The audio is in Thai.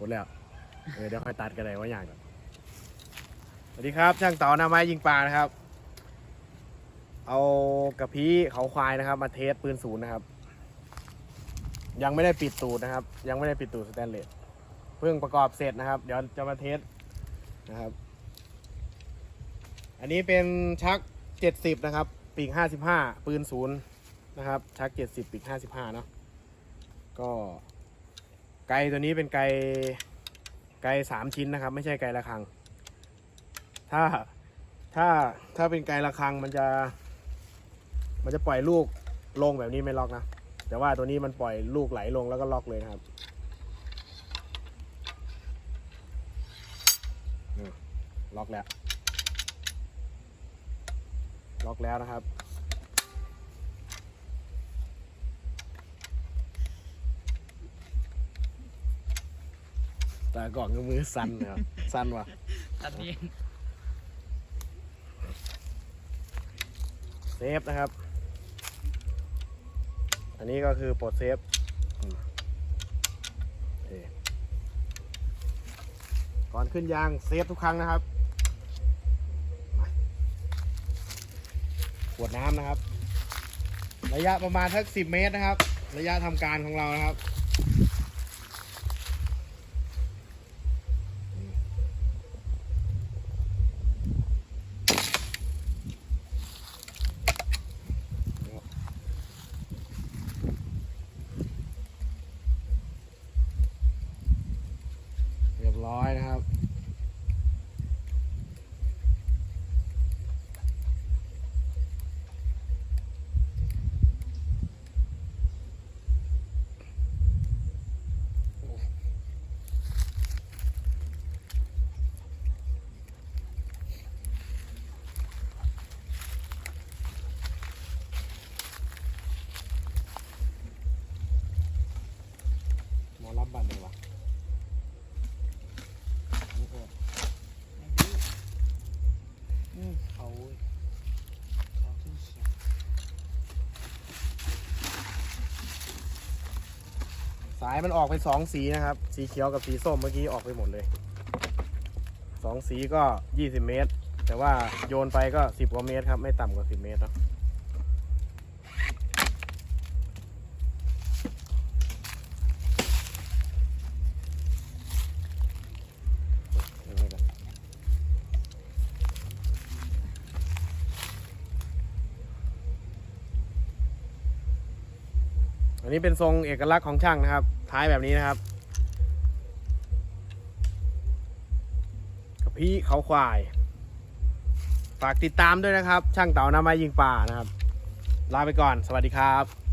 กดแล้ว เออเดี๋ยวค่อยตัดกันเลยว่าอย่างก่อนสวัสดีครับ ช่างต่อหน้าไม้ยิงปลานะครับ เอากระพี้เขาควายนะครับ มาเทสปืนศูนย์นะครับ ยังไม่ได้ปิดตูดนะครับ ยังไม่ได้ปิดตูดสแตนเลสเพิ่งประกอบเสร็จนะครับ เดี๋ยวจะมาเทสนะครับ อันนี้เป็นชัก 70 นะครับ ปีก 55 ปืนศูนย์นะครับ ชัก 70 ปีก 55 เนาะก็ ไกลตัวนี้เป็นไกลไกลสามชิ้นนะครับ ไม่ใช่ไกลระฆัง ถ้าถ้าถ้าเป็นไกลระฆังมันจะ มันจะปล่อยลูกลงแบบนี้ไม่ล็อกนะ แต่ว่าตัวนี้มันปล่อยลูกไหลลงแล้วก็ล็อกเลยนะครับล็อกแล้ว ล็อกแล้วนะครับ แต่ก่อนก็มือสั่นนะครับสั่นว่ะตัดนี้เซฟนะครับ อันนี้ก็คือปลดเซฟอืมโอเคก่อนขึ้นยางเซฟทุกครั้งนะครับมาขวดน้ำนะครับ ระยะประมาณสักสิบเมตรนะครับ ระยะทำการของเรานะครับ เรียบร้อยนะครับ หมอรับบัตรเลยวะ อืมเขาเขาขึ้นเขียน สายมันออกเป็นสองสีนะครับ สีเขียวกับสีส้มเมื่อกี้ออกไปหมดเลยสองสีก็ยี่สิบเมตร แต่ว่าโยนไปก็สิบกว่าเมตรครับ ไม่ต่ำกว่าสิบเมตรเนอะ อันนี้เป็นทรงเอกลักษณ์ของช่างนะครับ ท้ายแบบนี้นะครับกระพี้เขาควาย ฝากติดตามด้วยนะครับ ช่างเต่าน้ำไม้ยิงป่านะครับ ลาไปก่อน สวัสดีครับ